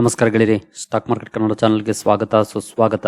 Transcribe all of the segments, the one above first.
ನಮಸ್ಕಾರ ಗೆಳೆಯರಿ stock market Kannada ಚಾನಲ್ಗೆ ಸ್ವಾಗತ, ಸುಸ್ವಾಗತ.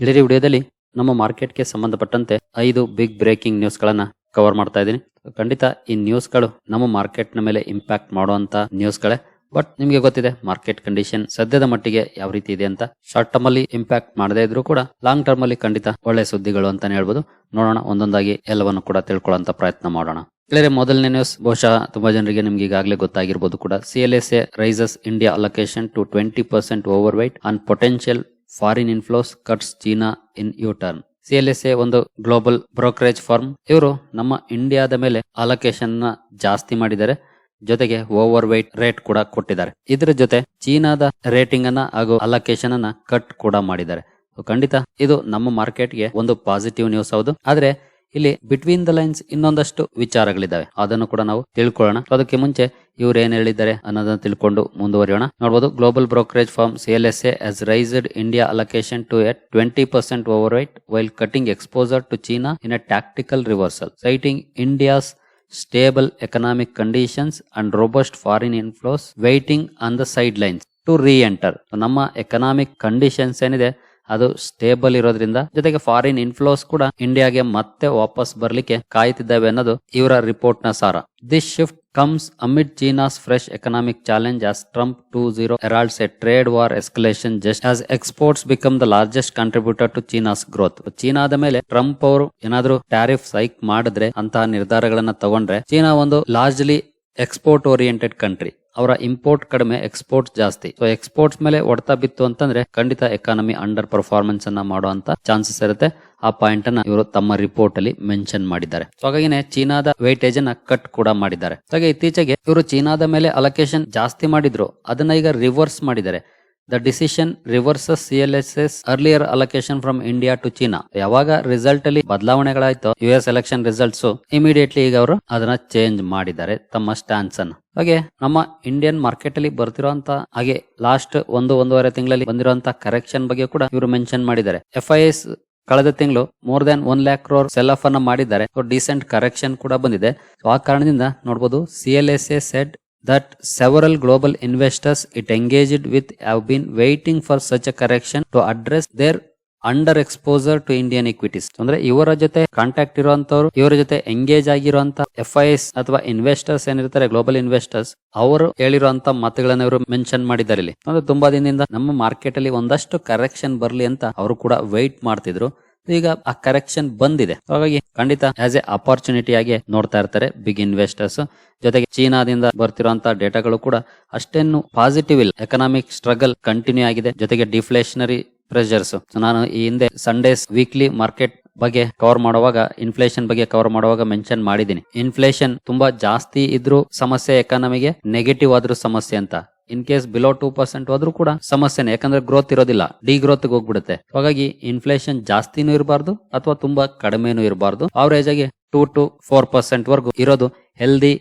ಗೆಳೆಯರಿ ವಿಡಿಯೋದಲ್ಲಿ ನಮ್ಮ ಮಾರ್ಕೆಟ್ಗೆ ಸಂಬಂಧಪಟ್ಟಂತೆ ಐದು ಬಿಗ್ ಬ್ರೇಕಿಂಗ್ ನ್ಯೂಸ್ಗಳನ್ನ ಕವರ್ ಮಾಡ್ತಾ ಇದ್ದೀನಿ. ಖಂಡಿತ ಈ ನ್ಯೂಸ್ಗಳು ನಮ್ಮ ಮಾರ್ಕೆಟ್ನ ಮೇಲೆ ಇಂಪ್ಯಾಕ್ಟ್ ಮಾಡುವಂತ ನ್ಯೂಸ್ಗಳೇ ಬಟ್ ನಿಮಗೆ ಗೊತ್ತಿದೆ ಮಾರ್ಕೆಟ್ ಕಂಡೀಷನ್ ಸದ್ಯದ ಮಟ್ಟಿಗೆ ಯಾವ ರೀತಿ ಇದೆ ಅಂತ. ಶಾರ್ಟ್ ಟರ್ಮ್ ಅಲ್ಲಿ ಇಂಪ್ಯಾಕ್ಟ್ ಮಾಡದೇ ಇದ್ರೂ ಕೂಡ ಲಾಂಗ್ ಟರ್ಮ್ ಅಲ್ಲಿ ಖಂಡಿತ ಒಳ್ಳೆ ಸುದ್ದಿಗಳು ಅಂತಾನೆ ಹೇಳ್ಬೋದು. ನೋಡೋಣ, ಒಂದೊಂದಾಗಿ ಎಲ್ಲವನ್ನು ಕೂಡ ತಿಳ್ಕೊಳ್ಳುವಂತ ಪ್ರಯತ್ನ ಮಾಡೋಣ. ಗೆಳೆಯರೆ ಮೊದಲನೇ ನ್ಯೂಸ್ ಬಹುಶಃ ತುಂಬಾ ಜನರಿಗೆ ನಿಮ್ಗೆ ಈಗಾಗಲೇ ಗೊತ್ತಾಗಿರ್ಬೋದು ಕೂಡ. C L S A raises India allocation to twenty percent overweight on potential foreign inflows cuts China in U turn C L S A ಒಂದು ಗ್ಲೋಬಲ್ ಬ್ರೋಕರೇಜ್ ಫಾರ್ಮ್ ಇವರು ನಮ್ಮ ಇಂಡಿಯಾದ ಮೇಲೆ ಅಲೋಕೇಶನ್ನ ಜಾಸ್ತಿ ಮಾಡಿದ್ದಾರೆ. ಜೊತೆಗೆ ಓವರ್ ವೈಟ್ ರೇಟ್ ಕೂಡ ಕೊಟ್ಟಿದ್ದಾರೆ. ಇದರ ಜೊತೆ ಚೀನಾದ ರೇಟಿಂಗ್ ಅನ್ನ ಹಾಗೂ ಅಲೋಕೇಶನ್ ಅನ್ನ ಕಟ್ ಕೂಡ ಮಾಡಿದ್ದಾರೆ. ಖಂಡಿತ ಇದು ನಮ್ಮ ಮಾರ್ಕೆಟ್ಗೆ ಒಂದು ಪಾಸಿಟಿವ್ ನ್ಯೂಸ್ ಹೌದು. ಆದ್ರೆ ಇಲ್ಲಿ ಬಿಟ್ವೀನ್ ದ ಲೈನ್ಸ್ ಇನ್ನೊಂದಷ್ಟು ವಿಚಾರಗಳಿದಾವೆ ಅದನ್ನು ಕೂಡ ನಾವು ತಿಳ್ಕೊಳ್ಳೋಣ. ಅದಕ್ಕೆ ಮುಂಚೆ ಇವ್ರು ಏನ್ ಹೇಳಿದ್ದಾರೆ ಅನ್ನೋದನ್ನ ತಿಳ್ಕೊಂಡು ಮುಂದುವರಿಯೋಣ. ನೋಡಬಹುದು global brokerage firm L S S raised India allocation to at twenty percent overweight while cutting exposure to China in a tactical reversal citing India's stable economic conditions and robust foreign inflows waiting on the sidelines to reenter ನಮ್ಮ economic conditions ಏನಿದೆ? ಅದು stable ಇರೋದ್ರಿಂದ ಜೊತೆಗೆ foreign inflows ಕೂಡ ಇಂಡಿಯಾಗೆ ಮತ್ತೆ ವಾಪಸ್ ಬರ್ಲಿಕ್ಕೆ ಕಾಯ್ತಿದ್ದಾವೆ ಅನ್ನೋದು ಇವರ ರಿಪೋರ್ಟ್ನ ಸಾರ. This shift comes amid China's fresh economic challenge as Trump two zero heralds a trade war escalation just as exports become the largest contributor to China's growth ಚೀನಾದ ಮೇಲೆ ಟ್ರಂಪ್ ಅವರು ಏನಾದ್ರೂ ಟ್ಯಾರಿಫ್ ಸೈಕ್ ಮಾಡಿದ್ರೆ ಅಂತಹ ನಿರ್ಧಾರಗಳನ್ನ ತಗೊಂಡ್ರೆ ಚೀನಾ ಒಂದು ಲಾರ್ಜ್ಲಿ ಎಕ್ಸ್ಪೋರ್ಟ್ ಓರಿಯೆಂಟೆಡ್ ಕಂಟ್ರಿ ಅವರ ಇಂಪೋರ್ಟ್ ಕಡಿಮೆ, ಎಕ್ಸ್ಪೋರ್ಟ್ ಜಾಸ್ತಿ. ಸೊ ಎಕ್ಸ್ಪೋರ್ಟ್ಸ್ ಮೇಲೆ ಹೊಡೆತ ಬಿತ್ತು ಅಂತಂದ್ರೆ ಖಂಡಿತ ಎಕಾನಮಿ ಅಂಡರ್ ಪರ್ಫಾರ್ಮೆನ್ಸ್ ಅನ್ನ ಮಾಡುವಂತ ಚಾನ್ಸಸ್ ಇರುತ್ತೆ. ಆ ಪಾಯಿಂಟ್ ಅನ್ನ ಇವರು ತಮ್ಮ ರಿಪೋರ್ಟ್ ಅಲ್ಲಿ ಮೆನ್ಷನ್ ಮಾಡಿದ್ದಾರೆ. ಸೊ ಹಾಗಾಗಿನೇ ಚೀನಾದ ವೇಟೇಜ್ ಅನ್ನ ಕಟ್ ಕೂಡ ಮಾಡಿದ್ದಾರೆ. ಹಾಗೆ ಇತ್ತೀಚೆಗೆ ಇವರು ಚೀನಾದ ಮೇಲೆ ಅಲೋಕೇಶನ್ ಜಾಸ್ತಿ ಮಾಡಿದ್ರು. ಅದನ್ನ ಈಗ ರಿವರ್ಸ್ ಮಾಡಿದ್ದಾರೆ. The decision reverses CLSA L S S earlier allocation from India to China ಯಾವಾಗ ರಿಸಲ್ಟ್ ಅಲ್ಲಿ ಬದಲಾವಣೆಗಳಾಯ್ತು U S election results immediately ಈಗ ಅವರು ಅದನ್ನ ಚೇಂಜ್ ಮಾಡಿದ್ದಾರೆ. ತಮ್ಮ ಸ್ಟ್ಯಾನ್ಸ್ ಅನ್ನು. ಹಾಗೆ ನಮ್ಮ ಇಂಡಿಯನ್ ಮಾರ್ಕೆಟ್ ಅಲ್ಲಿ ಬರ್ತಿರುವಂತ ಹಾಗೆ ಲಾಸ್ಟ್ ಒಂದು, ಒಂದೂವರೆ ತಿಂಗಳಲ್ಲಿ ಬಂದಿರುವಂತಹ ಕರೆಕ್ಷನ್ ಬಗ್ಗೆ ಕೂಡ ಇವರು ಮೆನ್ಷನ್ ಮಾಡಿದ್ದಾರೆ. ಎಫ್ ಐ ಎಸ್ ಕಳೆದ ತಿಂಗಳು more than one lakh crore sell off ಅನ್ನ ಮಾಡಿದ್ದಾರೆ. ಡಿಸೆಂಟ್ ಕರೆಕ್ಷನ್ ಕೂಡ ಬಂದಿದೆ. ಸೊ ಆ ಕಾರಣದಿಂದ ನೋಡಬಹುದು C L S A said that several global investors it engaged with have been waiting for such a correction to address their under exposure to Indian equities ಅಂದ್ರೆ ಇವರ ಜೊತೆ ಕಾಂಟ್ಯಾಕ್ಟ್ ಇರುವಂತವ್ರು, ಇವರ ಜೊತೆ ಎಂಗೇಜ್ ಆಗಿರುವಂತ ಎಫ್ ಐ ಎಸ್ ಅಥವಾ investors ಏನಿರ್ತಾರೆ global investors ಅವರು ಹೇಳಿರುವಂತ ಮಾತುಗಳನ್ನ ಇವರು ಮೆನ್ಷನ್ ಮಾಡಿದ್ದಾರೆ ಇಲ್ಲಿ. ಅಂದ್ರೆ ತುಂಬಾ ದಿನದಿಂದ ನಮ್ಮ ಮಾರ್ಕೆಟ್ ಅಲ್ಲಿ ಒಂದಷ್ಟು ಕರೆಕ್ಷನ್ ಬರ್ಲಿ ಅಂತ ಅವರು ಕೂಡ ವೈಟ್ ಮಾಡ್ತಿದ್ರು. ಈಗ ಆ ಕರೆಕ್ಷನ್ ಬಂದಿದೆ. ಹಾಗಾಗಿ ಖಂಡಿತ ಆಸ್ ಎ ಅಪಾರ್ಚುನಿಟಿ ಆಗಿ ನೋಡ್ತಾ ಇರ್ತಾರೆ ಬಿಗ್ ಇನ್ವೆಸ್ಟರ್ಸ್ ಜೊತೆಗೆ ಚೀನಾದಿಂದ ಬರ್ತಿರುವಂತಹ ಡೇಟಾಗಳು ಕೂಡ ಅಷ್ಟೇನು ಪಾಸಿಟಿವ್ ಇಲ್ಲ. ಎಕನಾಮಿಕ್ ಸ್ಟ್ರಗಲ್ ಕಂಟಿನ್ಯೂ ಆಗಿದೆ. ಜೊತೆಗೆ ಡಿಫ್ಲೇಷನರಿ ಪ್ರೆಷರ್ಸ್ ನಾನು ಈ ಹಿಂದೆ ಸಂಡೇಸ್ ವೀಕ್ಲಿ ಮಾರ್ಕೆಟ್ ಬಗ್ಗೆ ಕವರ್ ಮಾಡುವಾಗ ಇನ್ಫ್ಲೇಷನ್ ಬಗ್ಗೆ ಕವರ್ ಮಾಡುವಾಗ ಮೆನ್ಷನ್ ಮಾಡಿದ್ದೀನಿ. ಇನ್ಫ್ಲೇಷನ್ ತುಂಬಾ ಜಾಸ್ತಿ ಇದ್ರೂ ಸಮಸ್ಯೆ ಎಕಾನಮಿಗೆ ನೆಗೆಟಿವ್ ಆದ್ರೂ ಸಮಸ್ಯೆ ಅಂತ. In case below two percent ಹೋದ್ರೂ ಕೂಡ ಸಮಸ್ಯೆನೆ, ಯಾಕಂದ್ರೆ ಗ್ರೋತ್ ಇರೋದಿಲ್ಲ. ಡಿ ಗ್ರೋತ್ ಹೋಗ್ಬಿಡುತ್ತೆ. ಹಾಗಾಗಿ ಇನ್ಫ್ಲೇಷನ್ ಜಾಸ್ತಿನೂ ಇರಬಾರ್ದು ಅಥವಾ ತುಂಬಾ ಕಡಿಮೆನೂ ಇರಬಾರ್ದು. ಅವರೇಜ್ ಆಗಿ ಟೂ ಟು ಫೋರ್ ಪರ್ಸೆಂಟ್ ವರ್ಗೂ ಇರೋದು ಹೆಲ್ದಿ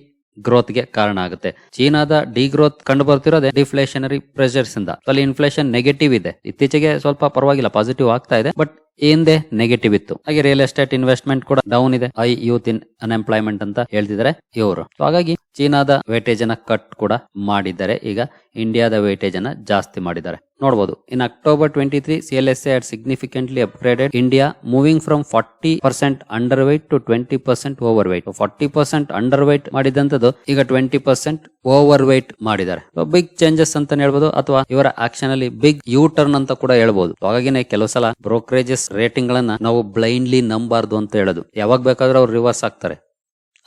ಗ್ರೋತ್ಗೆ ಕಾರಣ ಆಗುತ್ತೆ. ಚೀನಾದ ಡಿ ಗ್ರೋತ್ ಕಂಡು ಬರ್ತಿರೋದೇ ಡಿಫ್ಲೇಷನರಿ ಪ್ರೆಷರ್ಸ್ ಇಂದ. ಅಲ್ಲಿ ಇನ್ಫ್ಲೇಷನ್ ನೆಗೆಟಿವ್ ಇದೆ. ಇತ್ತೀಚೆಗೆ ಸ್ವಲ್ಪ ಪರವಾಗಿಲ್ಲ ಪಾಸಿಟಿವ್ ಆಗ್ತಾ ಇದೆ. ಬಟ್ ಹಿಂದೆ ನೆಗೆಟಿವ್ ಇತ್ತು. ಹಾಗೆ ರಿಯಲ್ ಎಸ್ಟೇಟ್ ಇನ್ವೆಸ್ಟ್ಮೆಂಟ್ ಕೂಡ ಡೌನ್ ಇದೆ. ಐ ಯೂತ್ ಇನ್ ಅನ್ಎಂಪ್ಲಾಯ್ಮೆಂಟ್ ಅಂತ ಹೇಳ್ತಿದ್ದಾರೆ ಇವರು. ಹಾಗಾಗಿ ಚೀನಾದ ವೇಟೇಜ್ ಅನ್ನ ಕಟ್ ಕೂಡ ಮಾಡಿದ್ದಾರೆ. ಈಗ ಇಂಡಿಯಾದ ವೇಟೇಜ್ ಅನ್ನ ಜಾಸ್ತಿ ಮಾಡಿದ್ದಾರೆ. ನೋಡಬಹುದು in October twenty three C L S had significantly upgraded India moving from forty percent under weight to twenty percent over weight forty percent under weight ಮಾಡಿದಂತದ್ದು ಈಗ ಟ್ವೆಂಟಿ ಪರ್ಸೆಂಟ್ ಓವರ್ ವೈಟ್ ಮಾಡಿದ್ದಾರೆ big changes ಅಂತ ಹೇಳ್ಬೋದು ಅಥವಾ ಇವರ action ಅಲ್ಲಿ big U turn ಅಂತ ಕೂಡ ಹೇಳ್ಬಹುದು ಹಾಗಾಗಿನೇ ಕೆಲವು ಸಲ ಬ್ರೋಕರೇಜಸ್ ರೇಟಿಂಗ್ ಗಳನ್ನ ನಾವು ಬ್ಲೈಂಡ್ಲಿ ನಂಬಾರ್ದು ಅಂತ ಹೇಳೋದು. ಯಾವಾಗ ಬೇಕಾದ್ರೂ ಅವ್ರು ರಿವರ್ಸ್ ಆಗ್ತಾರೆ.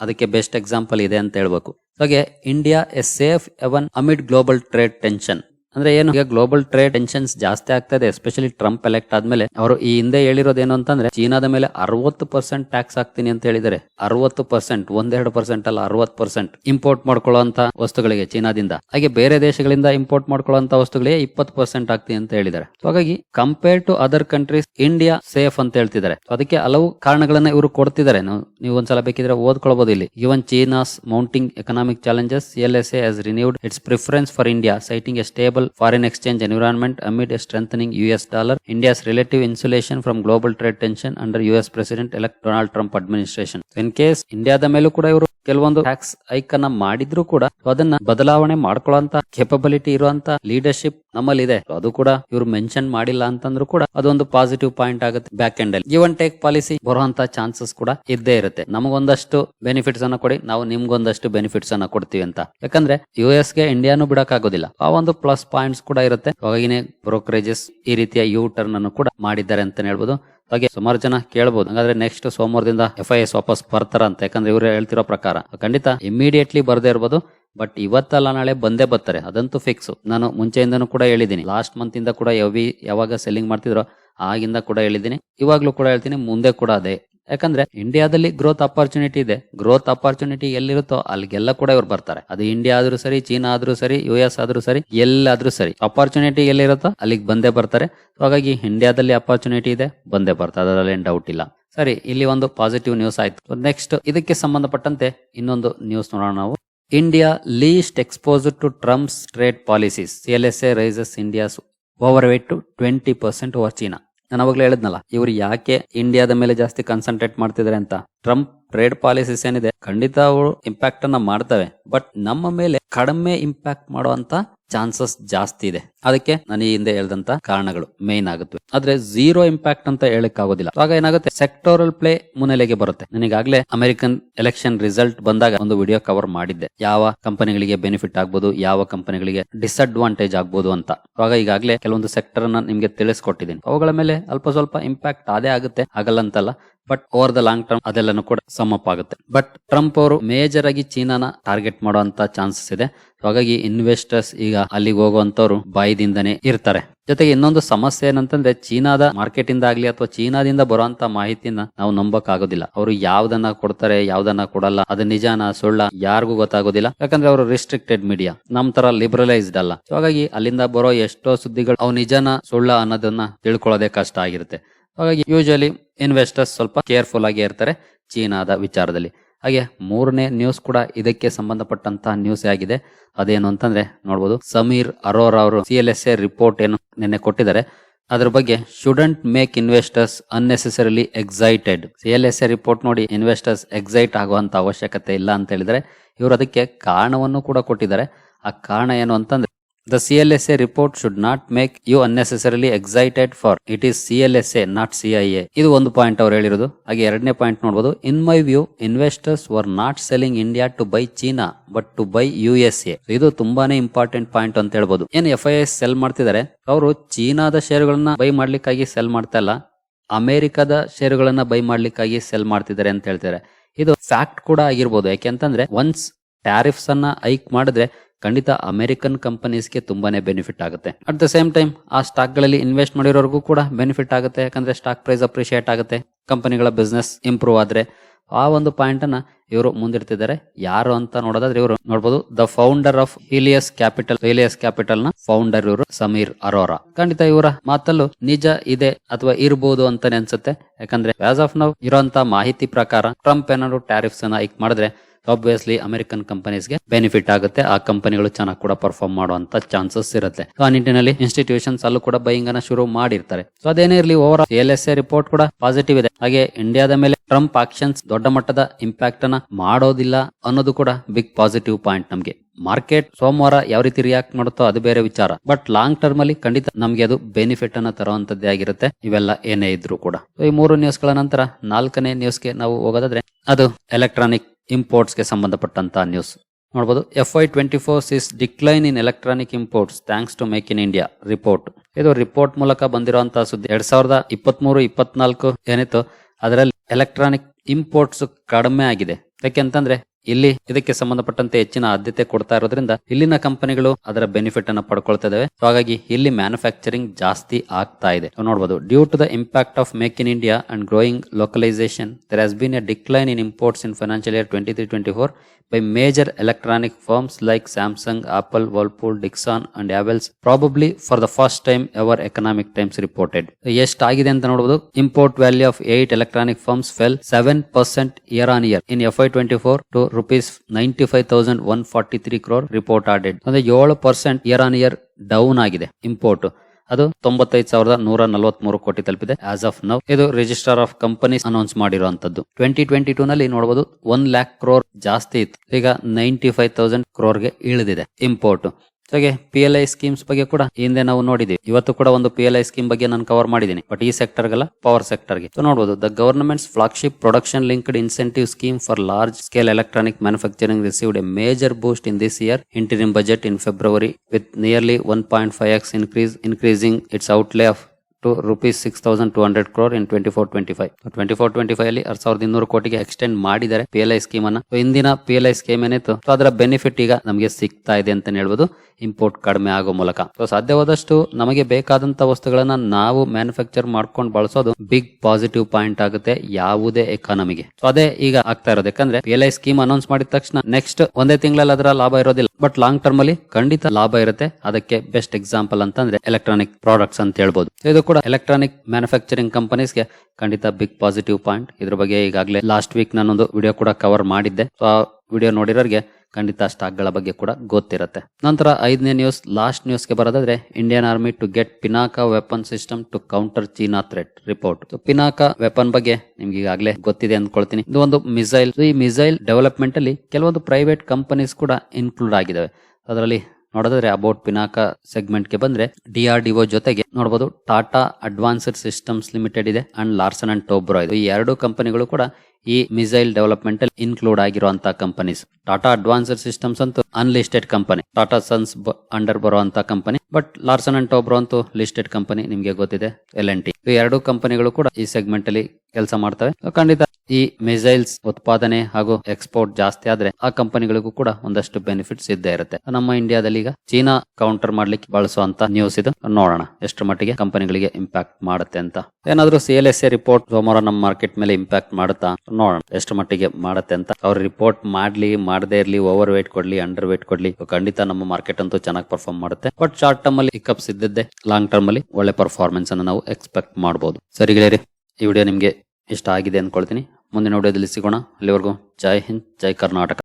ಅದಕ್ಕೆ ಬೆಸ್ಟ್ ಎಕ್ಸಾಂಪಲ್ ಇದೆ ಅಂತ ಹೇಳ್ಬೇಕು. ಹಾಗೆ India a safe haven amid global trade tension ಅಂದ್ರೆ ಏನು? ಈಗ ಗ್ಲೋಬಲ್ ಟ್ರೇಡ್ ಟೆನ್ಷನ್ಸ್ ಜಾಸ್ತಿ ಆಗ್ತಾ ಇದೆ ಎಸ್ಪೆಷಲಿ ಟ್ರಂಪ್ ಎಲೆಕ್ಟ್ ಆದ್ಮೇಲೆ. ಅವರು ಈ ಹಿಂದೆ ಹೇಳಿರೋದೇನು ಅಂತಂದ್ರೆ, ಚೀನಾದ ಮೇಲೆ ಅರವತ್ತು ಪರ್ಸೆಂಟ್ ಟ್ಯಾಕ್ಸ್ ಹಾಕ್ತೀನಿ ಅಂತ ಹೇಳಿದರೆ ಅರವತ್ತು ಪರ್ಸೆಂಟ್ ಒಂದೆರಡು ಪರ್ಸೆಂಟ್ ಅಲ್ಲ, ಅರವತ್ತು ಪರ್ಸೆಂಟ್ ಇಂಪೋರ್ಟ್ ಮಾಡ್ಕೊಳ್ಳುವಂತ ವಸ್ತುಗಳಿಗೆ ಚೀನಾದಿಂದ. ಹಾಗೆ ಬೇರೆ ದೇಶಗಳಿಂದ ಇಂಪೋರ್ಟ್ ಮಾಡ್ಕೊಳ್ಳುವಂತ ವಸ್ತುಗಳಿಗೆ ಇಪ್ಪತ್ತು ಪರ್ಸೆಂಟ್ ಆಗ್ತೀನಿ ಅಂತ ಹೇಳಿದ್ದಾರೆ. ಹಾಗಾಗಿ compare to other countries India safe ಅಂತ ಹೇಳ್ತಿದ್ದಾರೆ. ಅದಕ್ಕೆ ಹಲವು ಕಾರಣಗಳನ್ನ ಇವರು ಕೊಡ್ತಿದ್ದಾರೆ. ನೀವು ಒಂದ್ಸಲ ಬೇಕಿದ್ರೆ ಓದ್ಕೊಳ್ಬಹುದು ಇಲ್ಲಿ. Even China's mounting economic challenges L S S renewed its preference for India citing a stable favorable foreign exchange environment amid a strengthening US dollar, India's relative insulation from global trade tension under US President-elect Donald Trump administration. In case ಇಂಡಿಯಾದ ಮೇಲೂ ಕೂಡ ಇವರು ಕೆಲವೊಂದು tax hike ಅನ್ನ ಮಾಡಿದ್ರು ಕೂಡ ಅದನ್ನ ಬದಲಾವಣೆ ಮಾಡ್ಕೊಳ್ಳೋಂತ ಕೆಪಬಿಲಿಟಿ ಇರುವಂತ ಲೀಡರ್ಶಿಪ್ ನಮ್ಮಲ್ಲಿದೆ. ಅದು ಕೂಡ ಇವರು ಮೆನ್ಷನ್ ಮಾಡಿಲ್ಲ ಅಂತಂದ್ರು ಕೂಡ ಅದೊಂದು ಪಾಸಿಟಿವ್ ಪಾಯಿಂಟ್ ಆಗುತ್ತೆ ಬ್ಯಾಕ್ ಎಂಡ್ ಅಲ್ಲಿ. ಗಿವ್ ಅಂಡ್ ಟೇಕ್ ಪಾಲಿಸಿ ಬರುವಂತ ಚಾನ್ಸಸ್ ಕೂಡ ಇದ್ದೇ ಇರುತ್ತೆ. ನಮಗೊಂದಷ್ಟು ಬೆನಿಫಿಟ್ಸ್ ಅನ್ನ ಕೊಡಿ ನಾವು ನಿಮ್ಗೊಂದಷ್ಟು ಬೆನಿಫಿಟ್ಸ್ ಅನ್ನ ಕೊಡ್ತೀವಿ ಅಂತ. ಯಾಕಂದ್ರೆ ಯು ಎಸ್ಗೆ ಇಂಡಿಯಾನು ಬಿಡಕ್ ಆಗೋದಿಲ್ಲ ಆ ಒಂದು ಪ್ಲಸ್ ಪಾಯಿಂಟ್ಸ್ ಕೂಡ ಇರುತ್ತೆ. ಹಾಗಾಗಿನೇ ಬ್ರೋಕರೇಜಸ್ ಈ ರೀತಿಯ ಯು ಟರ್ನ್ ಅನ್ನು ಕೂಡ ಮಾಡಿದ್ದಾರೆ ಅಂತ ಹೇಳ್ಬೋದು. ಹಾಗೆ ಸುಮಾರು ಜನ ಕೇಳಬಹುದು ಹಾಗಾದ್ರೆ ನೆಕ್ಸ್ಟ್ ಸೋಮವಾರದಿಂದ ಎಫ್ ಐ ಎಸ್ ವಾಪಸ್ ಬರ್ತಾರ ಅಂತ. ಯಾಕಂದ್ರೆ ಇವರು ಹೇಳ್ತಿರೋ ಪ್ರಕಾರ. ಖಂಡಿತ ಇಮಿಡಿಯೇಟ್ಲಿ ಬರ್ದೇ ಇರ್ಬೋದು. ಬಟ್ ಇವತ್ತಲ್ಲ, ನಾಳೆ ಬಂದೇ ಬರ್ತಾರೆ. ಅದಂತೂ ಫಿಕ್ಸ್ ನಾನು ಮುಂಚೆಯಿಂದನೂ ಕೂಡ ಹೇಳಿದ್ದೀನಿ. ಲಾಸ್ಟ್ ಮಂತ್ ಇಂದ ಕೂಡ ಯಾವಾಗ ಸೆಲ್ಲಿಂಗ್ ಮಾಡ್ತಿದ್ರೋ, ಆಗಿಂದ ಕೂಡ ಹೇಳಿದ್ದೀನಿ. ಇವಾಗ್ಲೂ ಕೂಡ ಹೇಳ್ತೀನಿ. ಮುಂದೆ ಕೂಡ ಅದೇ. ಯಾಕಂದ್ರೆ ಇಂಡಿಯಾದಲ್ಲಿ ಗ್ರೋತ್ ಅಪಾರ್ಚುನಿಟಿ ಇದೆ. ಗ್ರೋತ್ ಅಪಾರ್ಚುನಿಟಿ ಎಲ್ಲಿರುತ್ತೋ ಅಲ್ಲಿಗೆಲ್ಲ ಕೂಡ ಇವ್ರು ಬರ್ತಾರೆ. ಅದು ಇಂಡಿಯಾ ಆದ್ರೂ ಸರಿ, ಚೀನಾ ಆದ್ರೂ ಸರಿ ಯು ಎಸ್ ಆದ್ರೂ ಸರಿ, ಎಲ್ಲಾದ್ರೂ ಸರಿ. ಅಪಾರ್ಚುನಿಟಿ ಎಲ್ಲಿರುತ್ತೋ ಅಲ್ಲಿಗೆ ಬಂದೇ ಬರ್ತಾರೆ. ಹಾಗಾಗಿ ಇಂಡಿಯಾದಲ್ಲಿ ಅಪಾರ್ಚುನಿಟಿ ಇದೆ, ಬಂದೇ ಬರ್ತಾರೆ. ಅದರಲ್ಲಿ ಡೌಟ್ ಇಲ್ಲ. ಸರಿ, ಇಲ್ಲಿ ಒಂದು ಪಾಸಿಟಿವ್ ನ್ಯೂಸ್ ಆಯ್ತು. ನೆಕ್ಸ್ಟ್ ಇದಕ್ಕೆ ಸಂಬಂಧಪಟ್ಟಂತೆ ಇನ್ನೊಂದು ನ್ಯೂಸ್ ನೋಡೋಣ ನಾವು. India least exposed to Trump's trade policies a raises India's over weight to twenty percent over China ನಾನು ಅವಾಗಲೇ ಹೇಳಿದ್ನಲ್ಲ ಇವ್ರು ಯಾಕೆ ಇಂಡಿಯಾದ ಮೇಲೆ ಜಾಸ್ತಿ ಕಾನ್ಸಂಟ್ರೇಟ್ ಮಾಡ್ತಿದ್ದಾರೆ ಅಂತ? ಟ್ರಂಪ್ ಟ್ರೇಡ್ ಪಾಲಿಸೀಸ್ ಏನಿದೆ, ಖಂಡಿತ ಅವರು ಇಂಪ್ಯಾಕ್ಟ್ ಅನ್ನ ಮಾಡ್ತವೆ. ಬಟ್ ನಮ್ಮ ಮೇಲೆ ಕಡಿಮೆ ಇಂಪ್ಯಾಕ್ಟ್ ಮಾಡುವಂತ ಚಾನ್ಸಸ್ ಜಾಸ್ತಿ ಇದೆ. ಅದಕ್ಕೆ ನಾನು ಈ ಹಿಂದೆ ಹೇಳಿದಂತ ಕಾರಣಗಳು ಮೇನ್ ಆಗುತ್ತೆ. ಆದ್ರೆ ಝೀರೋ ಇಂಪ್ಯಾಕ್ಟ್ ಅಂತ ಹೇಳಕ್ ಆಗೋದಿಲ್ಲ. ಆಗ ಏನಾಗುತ್ತೆ? ಸೆಕ್ಟೋರಲ್ ಪ್ಲೇ ಮುನ್ನೆಲೆಗೆ ಬರುತ್ತೆ. ನನಗಾಗ್ಲೇ ಅಮೆರಿಕನ್ ಎಲೆಕ್ಷನ್ ರಿಸಲ್ಟ್ ಬಂದಾಗ ಒಂದು ವಿಡಿಯೋ ಕವರ್ ಮಾಡಿದ್ದೆ. ಯಾವ ಕಂಪನಿಗಳಿಗೆ ಬೆನಿಫಿಟ್ ಆಗ್ಬೋದು, ಯಾವ ಕಂಪನಿಗಳಿಗೆ ಡಿಸ್ಅಡ್ವಾಂಟೇಜ್ ಆಗ್ಬೋದು ಅಂತ. ಆಗ ಈಗಾಗಲೇ ಕೆಲವೊಂದು ಸೆಕ್ಟರ್ ಅನ್ನ ನಿಮ್ಗೆ ತಿಳಿಸ್ಕೊಟ್ಟಿದ್ದೀನಿ. ಅವುಗಳ ಮೇಲೆ ಅಲ್ಪ ಸ್ವಲ್ಪ ಇಂಪ್ಯಾಕ್ಟ್ ಅದೇ ಆಗುತ್ತೆ. ಆಗಲ್ಲ ಅಂತಲ್ಲ but over the long term ಅದೆಲ್ಲನೂ ಕೂಡ ಸಮಪ್ ಆಗುತ್ತೆ. ಬಟ್ ಟ್ರಂಪ್ ಅವರು ಮೇಜರ್ ಆಗಿ ಚೀನಾನ ಟಾರ್ಗೆಟ್ ಮಾಡುವಂತ ಚಾನ್ಸಸ್ ಇದೆ. ಹಾಗಾಗಿ ಇನ್ವೆಸ್ಟರ್ಸ್ ಈಗ ಅಲ್ಲಿಗೆ ಹೋಗುವಂತವ್ರು ಬಾಯಿದಿಂದನೇ ಇರ್ತಾರೆ. ಜೊತೆಗೆ ಇನ್ನೊಂದು ಸಮಸ್ಯೆ ಏನಂತಂದ್ರೆ ಚೀನಾದ ಮಾರ್ಕೆಟ್ ಇಂದ ಆಗ್ಲಿ ಅಥವಾ ಚೀನಾದಿಂದ ಬರುವಂತ ಮಾಹಿತಿನ ನಾವು ನಂಬಕ್ ಆಗೋದಿಲ್ಲ ಅವರು ಯಾವ್ದನ್ನ ಕೊಡ್ತಾರೆ, ಯಾವ್ದನ್ನ ಕೊಡಲ್ಲ, ಅದು ನಿಜಾನ, ಸುಳ್ಳ ಯಾರಿಗೂ ಗೊತ್ತಾಗೋದಿಲ್ಲ. ಯಾಕಂದ್ರೆ ಅವರು ರಿಸ್ಟ್ರಿಕ್ಟೆಡ್ ಮೀಡಿಯಾ ನಮ್ ತರ ಲಿಬರಲೈಸ್ಡ್ ಅಲ್ಲ. ಹಾಗಾಗಿ ಅಲ್ಲಿಂದ ಬರೋ ಎಷ್ಟೋ ಸುದ್ದಿಗಳು ಅವು ನಿಜಾನ, ಸುಳ್ಳ ಅನ್ನೋದನ್ನ ತಿಳ್ಕೊಳ್ಳೋದೇ ಕಷ್ಟ ಆಗಿರುತ್ತೆ. ಹಾಗಾಗಿ ಯೂಶಲಿ ಇನ್ವೆಸ್ಟರ್ಸ್ ಸ್ವಲ್ಪ ಕೇರ್ಫುಲ್ ಆಗಿ ಇರ್ತಾರೆ ಚೀನಾದ ವಿಚಾರದಲ್ಲಿ. ಹಾಗೆ ಮೂರನೇ ನ್ಯೂಸ್ ಕೂಡ ಇದಕ್ಕೆ ಸಂಬಂಧಪಟ್ಟಂತಹ ನ್ಯೂಸ್ ಆಗಿದೆ. ಅದೇನು ಅಂತಂದ್ರೆ ನೋಡ್ಬೋದು, ಸಮೀರ್ ಅರೋರ್ ಅವರು C L S A report ಏನು ನಿನ್ನೆ ಕೊಟ್ಟಿದ್ದಾರೆ. ಅದ್ರ ಬಗ್ಗೆ shouldn't make investors unnecessarily excited C L S A report ನೋಡಿ ಇನ್ವೆಸ್ಟರ್ಸ್ ಎಕ್ಸೈಟ್ ಆಗುವಂತ ಅವಶ್ಯಕತೆ ಇಲ್ಲ ಅಂತ ಹೇಳಿದ್ರೆ ಇವರು ಅದಕ್ಕೆ ಕಾರಣವನ್ನು ಕೂಡ ಕೊಟ್ಟಿದ್ದಾರೆ. ಆ ಕಾರಣ ಏನು ಅಂತಂದ್ರೆ the CLSA report should A report should not make you it S A not C ಇದು ಒಂದು ಪಾಯಿಂಟ್ ಅವ್ರು ಹೇಳಿರೋದು. ಹಾಗೆ ಎರಡನೇ ಪಾಯಿಂಟ್ ನೋಡಬಹುದು in my view investors were not selling India to buy China but to buy U S A ಇದು ತುಂಬಾನೇ important point ಅಂತ ಹೇಳ್ಬೋದು. ಏನ್ ಎಫ್ ಐ ಎಸ್ ಸೆಲ್ ಮಾಡ್ತಿದ್ದಾರೆ? ಅವರು ಚೀನಾದ ಶೇರುಗಳನ್ನ ಬೈ ಮಾಡ್ಲಿಕ್ಕಾಗಿ ಸೆಲ್ ಮಾಡ್ತಾ ಇಲ್ಲ. ಅಮೆರಿಕದ ಶೇರುಗಳನ್ನ ಬೈ ಮಾಡ್ಲಿಕ್ಕಾಗಿ ಸೆಲ್ ಮಾಡ್ತಿದ್ದಾರೆ ಅಂತ ಹೇಳ್ತಾರೆ ಇದು ಫ್ಯಾಕ್ಟ್ ಕೂಡ ಆಗಿರ್ಬೋದು. ಯಾಕೆಂತಂದ್ರೆ ಒನ್ಸ್ ಟ್ಯಾರಿಫ್ಸ್ ಅನ್ನ ಹೈಕ್ ಮಾಡಿದ್ರೆ ಖಂಡಿತ ಅಮೆರಿಕನ್ ಕಂಪನೀಸ್ಗೆ ತುಂಬಾನೇ ಬೆನಿಫಿಟ್ ಆಗುತ್ತೆ. ಅಟ್ ದ ಸೇಮ್ ಟೈಮ್ ಆ ಸ್ಟಾಕ್ಗಳಲ್ಲಿ ಇನ್ವೆಸ್ಟ್ ಮಾಡಿರೋರ್ಗೂ ಕೂಡ ಬೆನಿಫಿಟ್ ಆಗುತ್ತೆ. ಯಾಕಂದ್ರೆ ಸ್ಟಾಕ್ ಪ್ರೈಸ್ ಅಪ್ರಿಷಿಯೇಟ್ ಆಗುತ್ತೆ. ಕಂಪನಿಗಳ ಬಿಸ್ನೆಸ್ ಇಂಪ್ರೂವ್ ಆದ್ರೆ ಆ ಒಂದು ಪಾಯಿಂಟ್ ಅನ್ನ ಇವರು ಮುಂದಿಡ್ತಿದ್ದಾರೆ. ಯಾರು ಅಂತ ನೋಡೋದಾದ್ರೆ ಇವರು ನೋಡಬಹುದು the founder of Helios Capital Helios ಕ್ಯಾಪಿಟಲ್ನ founder ಇವರು ಸಮೀರ್ ಅರೋರಾ. ಖಂಡಿತ ಇವರ ಮಾತಲ್ಲೂ ನಿಜ, ಇದೆ ಅಥವಾ ಇರಬಹುದು ಅಂತಾನೆ ಅನ್ಸುತ್ತೆ. ಯಾಕಂದ್ರೆ ಆಸ್ ಆಫ್ ನೌ ಇರೋಂತ ಮಾಹಿತಿ ಪ್ರಕಾರ ಟ್ರಂಪ್ ಏನಾದ್ರು ಟ್ಯಾರಿಫ್ಸ್ ಅನ್ನ ಮಾಡಿದ್ರೆ ಆಬ್ವಿಯಸ್ಲಿ ಅಮೆರಿಕನ್ ಕಂಪನೀಸ್ಗೆ ಬೆನಿಫಿಟ್ ಆಗುತ್ತೆ. ಆ ಕಂಪನಿಗಳು ಚೆನ್ನಾಗಿ ಕೂಡ ಪರ್ಫಾರ್ಮ್ ಮಾಡುವಂತ ಚಾನ್ಸಸ್ ಇರುತ್ತೆ. ಆ ನಿಟ್ಟಿನಲ್ಲಿ ಇನ್ಸ್ಟಿಟ್ಯೂಷನ್ಸ್ ಅಲ್ಲೂ ಕೂಡ ಬೈಯಿಂಗ್ ಅನ್ನ ಶುರು ಮಾಡಿರ್ತಾರೆ. ಸೊ ಅದೇನೇ ಇರಲಿ over L S A report ಕೂಡ ಪಾಸಿಟಿವ್ ಇದೆ. ಹಾಗೆ ಇಂಡಿಯಾದ ಮೇಲೆ ಟ್ರಂಪ್ ಆಕ್ಷನ್ಸ್ ದೊಡ್ಡ ಮಟ್ಟದ ಇಂಪ್ಯಾಕ್ಟ್ ಅನ್ನ ಮಾಡೋದಿಲ್ಲ ಅನ್ನೋದು ಕೂಡ ಬಿಗ್ ಪಾಸಿಟಿವ್ ಪಾಯಿಂಟ್ ನಮಗೆ. ಮಾರ್ಕೆಟ್ ಸೋಮವಾರ ಯಾವ ರೀತಿ ರಿಯಾಕ್ಟ್ ಮಾಡುತ್ತೋ ಅದು ಬೇರೆ ವಿಚಾರ. ಬಟ್ ಲಾಂಗ್ ಟರ್ಮ್ ಅಲ್ಲಿ ಖಂಡಿತ ನಮಗೆ ಅದು ಬೆನಿಫಿಟ್ ಅನ್ನ ತರುವಂತದ್ದೇ ಆಗಿರುತ್ತೆ. ಇವೆಲ್ಲ ಏನೇ ಇದ್ರು ಕೂಡ. ಈ ಮೂರು ನ್ಯೂಸ್ಗಳ ನಂತರ ನಾಲ್ಕನೇ ನ್ಯೂಸ್ಗೆ ನಾವು ಹೋಗೋದಾದ್ರೆ ಅದು ಎಲೆಕ್ಟ್ರಾನಿಕ್ ಇಂಪೋರ್ಟ್ಸ್ ಸಂಬಂಧಪಟ್ಟಂತಹ ಸಂಬಂಧಪಟ್ಟಂತ ನ್ಯೂಸ್ ನೋಡಬಹುದು F I twenty four sees decline in electronic imports thanks to make in India report ಇದು ರಿಪೋರ್ಟ್ ಮೂಲಕ ಬಂದಿರುವಂತಹ ಸುದ್ದಿ. ಎರಡ್ ಸಾವಿರದ ಇಪ್ಪತ್ಮೂರು, ಇಪ್ಪತ್ನಾಲ್ಕು ಏನಿತ್ತು, ಅದರಲ್ಲಿ ಎಲೆಕ್ಟ್ರಾನಿಕ್ ಇಂಪೋರ್ಟ್ಸ್ ಕಡಿಮೆ ಆಗಿದೆ. ಯಾಕೆಂತಂದ್ರೆ ಇಲ್ಲಿ ಇದಕ್ಕೆ ಸಂಬಂಧಪಟ್ಟಂತೆ ಹೆಚ್ಚಿನ ಆದ್ಯತೆ ಕೊಡ್ತಾ ಇರೋದ್ರಿಂದ ಇಲ್ಲಿನ ಕಂಪನಿಗಳು ಅದರ ಬೆನಿಫಿಟ್ ಅನ್ನ ಪಡ್ಕೊಳ್ತಾ ಇದಾವೆ ಹಾಗಾಗಿ ಇಲ್ಲಿ ಮ್ಯಾನುಫ್ಯಾಕ್ಚರಿಂಗ್ ಜಾಸ್ತಿ ಆಗ್ತಾ ಇದೆ. ನೋಡಬಹುದು due to the impact of make in India and growing localisation there has been a decline in imports in financial year twenty three twenty four by major electronic firms like Samsung Apple Whirlpool Dixon and Havells probably for the first time ever Economic Times reported ಎಷ್ಟ್ ಎಷ್ಟಾಗಿದೆ ಅಂತ ನೋಡಬಹುದು import value of eight electronic firms fell seven percent year on year in F I twenty four to rupees ninety five thousand one forty three crore report added ಅಂದ್ರೆ ಏಳು percent year on year down ಆಗಿದೆ import ಅದು ತೊಂಬತ್ತೈದು ಸಾವಿರದ ನೂರ ನಲವತ್ಮೂರು ಕೋಟಿ ತಲುಪಿದೆ ಆಸ್ ಆಫ್ ನೌ ಇದು ರಿಜಿಸ್ಟರ್ ಆಫ್ ಕಂಪನೀಸ್ ಅನೌನ್ಸ್ ಮಾಡಿರುವಂತದ್ದು ಟ್ವೆಂಟಿ ಟ್ವೆಂಟಿ ಟೂ ನಲ್ಲಿ ನೋಡಬಹುದು ಒನ್ ಲ್ಯಾಕ್ ಕ್ರೋರ್ ಜಾಸ್ತಿ ಇತ್ತು. ಈಗ ನೈಂಟಿ ಫೈವ್ ತೌಸಂಡ್ ಕ್ರೋರ್ಗೆ ಇಳಿದಿದೆ ಇಂಪೋರ್ಟ್ ಹಾಗೆ ಪಿ ಎಲ್ ಐ ಸ್ಕೀಮ್ಸ್ ಬಗ್ಗೆ ಕೂಡ ಹಿಂದೆ ನಾವು ನೋಡಿದ್ವಿ. ಇವತ್ತು ಕೂಡ ಒಂದು ಪಿ ಎಲ್ ಐ ಸ್ಕೀಮ್ ಬಗ್ಗೆ ನಾನು ಕವರ್ ಮಾಡಿದ್ದೀನಿ ಬಟ್ ಈ ಸೆಕ್ಟರ್ ಗೆಲ್ಲ ಪವರ್ ಸೆಕ್ಟರ್ಗೆ. ನೋಡಬಹುದು the government's flagship production linked incentive scheme for large scale electronic manufacturing received a major boost in this year interim budget in February with nearly one point five X increase increasing its outlay of to rupees six thousand two hundred crore in twenty four twenty five twenty four twenty five ಅಲ್ಲಿ ಎರಡ್ ಸಾವಿರದ ಇನ್ನೂರು ಕೋಟಿಗೆ extend ಮಾಡಿದ್ದಾರೆ P L I scheme ಅನ್ನ. ಹಿಂದಿನ P L I scheme ಏನಿತ್ತು? ಅದರ ಬೆನಿಫಿಟ್ ಈಗ ನಮಗೆ ಸಿಗ್ತಾ ಇದೆ ಅಂತ ಹೇಳ್ಬೋದು. ಇಂಪೋರ್ಟ್ ಕಡಿಮೆ ಆಗೋ ಮೂಲಕ. ಸೊ ಸಾಧ್ಯವಾದಷ್ಟು ನಮಗೆ ಬೇಕಾದಂತ ವಸ್ತುಗಳನ್ನ ನಾವು ಮ್ಯಾನುಫ್ಯಾಕ್ಚರ್ ಮಾಡ್ಕೊಂಡು ಬಳಸೋದು ಬಿಗ್ ಪಾಸಿಟಿವ್ ಪಾಯಿಂಟ್ ಆಗುತ್ತೆ ಯಾವುದೇ ಎಕಾನಮಿಗೆ ಸೊ ಅದೇ ಈಗ ಆಗ್ತಾ ಇರೋದು. ಯಾಕಂದ್ರೆ P L I scheme announce ಮಾಡಿದ ತಕ್ಷಣ ನೆಕ್ಸ್ಟ್ ಒಂದೇ ತಿಂಗಳಲ್ಲಿ ಅದರ ಲಾಭ ಇರೋದಿಲ್ಲ. ಬಟ್ ಲಾಂಗ್ ಟರ್ಮ್ ಅಲ್ಲಿ ಖಂಡಿತ ಲಾಭ ಇರುತ್ತೆ. ಅದಕ್ಕೆ ಬೆಸ್ಟ್ ಎಕ್ಸಾಂಪಲ್ ಅಂತಂದ್ರೆ ಎಲೆಕ್ಟ್ರಾನಿಕ್ ಪ್ರಾಡಕ್ಟ್ಸ್ ಅಂತ ಹೇಳ್ಬೋದು. ಇದು ಎಲೆಕ್ಟ್ರಾನಿಕ್ ಮ್ಯಾನುಫ್ಯಾಕ್ಚರಿಂಗ್ ಕಂಪನೀಸ್ಗೆ ಖಂಡಿತ ಬಿಗ್ ಪಾಸಿಟಿವ್ ಪಾಯಿಂಟ್ ಇದ್ರ ಬಗ್ಗೆ ಈಗಾಗಲೇ ಲಾಸ್ಟ್ ವೀಕ್ ನಾನೊಂದು ವಿಡಿಯೋ ಕೂಡ ಕವರ್ ಮಾಡಿದ್ದೆ. ಸೊ ಆ ವಿಡಿಯೋ ನೋಡಿರೋರಿಗೆ ಖಂಡಿತ ಸ್ಟಾಕ್ಗಳ ಬಗ್ಗೆ ಕೂಡ ಗೊತ್ತಿರುತ್ತೆ. ನಂತರ ಐದನೇ ನ್ಯೂಸ್ ಲಾಸ್ಟ್ ನ್ಯೂಸ್ಗೆ ಬರೋದಾದ್ರೆ Indian army to get Pinaka weapon system to counter China threat report Pinaka weapon ಬಗ್ಗೆ ನಿಮ್ಗೆ ಈಗಾಗಲೇ ಗೊತ್ತಿದೆ ಅಂದ್ಕೊಳ್ತೀನಿ. ಇದು ಒಂದು ಮಿಸೈಲ್ ಈ ಮಿಸೈಲ್ ಡೆವಲಪ್ಮೆಂಟ್ ಅಲ್ಲಿ ಕೆಲವೊಂದು ಪ್ರೈವೇಟ್ ಕಂಪನೀಸ್ ಕೂಡ ಇನ್ಕ್ಲೂಡ್ ಆಗಿದಾವೆ. ಅದರಲ್ಲಿ ನೋಡೋದಾದ್ರೆ ಅಬೌಟ್ ಪಿನಾಕ ಸೆಗ್ಮೆಂಟ್ಗೆ ಬಂದ್ರೆ ಡಿಆರ್ಡಿಒ ಜೊತೆಗೆ ನೋಡಬಹುದು ಟಾಟಾ ಅಡ್ವಾನ್ಸ್ಡ್ ಸಿಸ್ಟಮ್ಸ್ ಲಿಮಿಟೆಡ್ ಇದೆ ಅಂಡ್ ಲಾರ್ಸನ್ ಅಂಡ್ ಟೋಬ್ರೋ ಇದೆ. ಈ ಎರಡು ಕಂಪನಿಗಳು ಕೂಡ ಈ ಮಿಸೈಲ್ ಡೆವಲಪ್ಮೆಂಟ್ ಅಲ್ಲಿ ಇನ್ಕ್ಲೂಡ್ ಆಗಿರುವಂತಹ ಕಂಪನೀಸ್ ಟಾಟಾ ಅಡ್ವಾನ್ಸರ್ ಸಿಸ್ಟಮ್ಸ್ ಅಂತೂ unlisted company Tata Sons under ಬರುವಂತಹ company but Larsen and Toubro ಅಂತೂ ಲಿಸ್ಟೆಡ್ ಕಂಪನಿ ನಿಮಗೆ ಗೊತ್ತಿದೆ ಎಲ್ ಎನ್ ಟಿ ಎರಡು ಕಂಪನಿಗಳು ಕೂಡ ಈ ಸೆಗ್ಮೆಂಟ್ ಅಲ್ಲಿ ಕೆಲಸ ಮಾಡ್ತವೆ. ಖಂಡಿತ ಈ ಮಿಸೈಲ್ಸ್ ಉತ್ಪಾದನೆ ಹಾಗೂ ಎಕ್ಸ್ಪೋರ್ಟ್ ಜಾಸ್ತಿ ಆದ್ರೆ ಆ ಕಂಪನಿಗಳಿಗೂ ಕೂಡ ಒಂದಷ್ಟು ಬೆನಿಫಿಟ್ಸ್ ಇದ್ದೇ ಇರುತ್ತೆ. ನಮ್ಮ ಇಂಡಿಯಾದಲ್ಲಿ ಈಗ ಚೀನಾ ಕೌಂಟರ್ ಮಾಡ್ಲಿಕ್ಕೆ ಬಳಸುವಂತ ನ್ಯೂಸ್ ಇದು. ನೋಡೋಣ ಎಷ್ಟು ಮಟ್ಟಿಗೆ ಕಂಪನಿಗಳಿಗೆ ಇಂಪ್ಯಾಕ್ಟ್ ಮಾಡುತ್ತೆ ಅಂತ. ಏನಾದ್ರೂ C L S A report ಸೋಮವಾರ ನಮ್ಮ ಮಾರ್ಕೆಟ್ ಮೇಲೆ ಇಂಪ್ಯಾಕ್ಟ್ ಮಾಡುತ್ತಾ? ನೋಡೋಣ ಎಷ್ಟು ಮಟ್ಟಿಗೆ ಮಾಡುತ್ತೆ ಅಂತ ಅವ್ರು ರಿಪೋರ್ಟ್ ಮಾಡ್ಲಿ, ಮಾಡದೇ ಇರ್ಲಿ ಓವರ್ ವೇಟ್ ಕೊಡ್ಲಿ ಅಂಡರ್ ವೇಟ್ ಕೊಡ್ಲಿ ಖಂಡಿತ ನಮ್ಮ ಮಾರ್ಕೆಟ್ ಅಂತೂ ಚೆನ್ನಾಗಿ ಪರ್ಫಾರ್ಮ್ ಮಾಡುತ್ತೆ. ಬಟ್ ಶಾರ್ಟ್ ಟರ್ಮ್ ಅಲ್ಲಿ ಇಕ್ಕಪ್ಸ್ ಇದ್ದಿದ್ದೆ ಲಾಂಗ್ ಟರ್ಮ್ ಅಲ್ಲಿ ಒಳ್ಳೆ ಪರ್ಫಾರ್ಮೆನ್ಸ್ ಅನ್ನು ನಾವು ಎಕ್ಸ್ಪೆಕ್ಟ್ ಮಾಡಬಹುದು ಸರಿ ಗೆಳೆಯರಿ, ಈ ವಿಡಿಯೋ ನಿಮ್ಗೆ ಇಷ್ಟ ಆಗಿದೆ ಅನ್ಕೊಳ್ತೀನಿ. ಮುಂದಿನ ವಿಡಿಯೋದಲ್ಲಿ ಸಿಗೋಣ. ಅಲ್ಲಿವರೆಗೂ ಜೈ ಹಿಂದ್, ಜೈ ಕರ್ನಾಟಕ.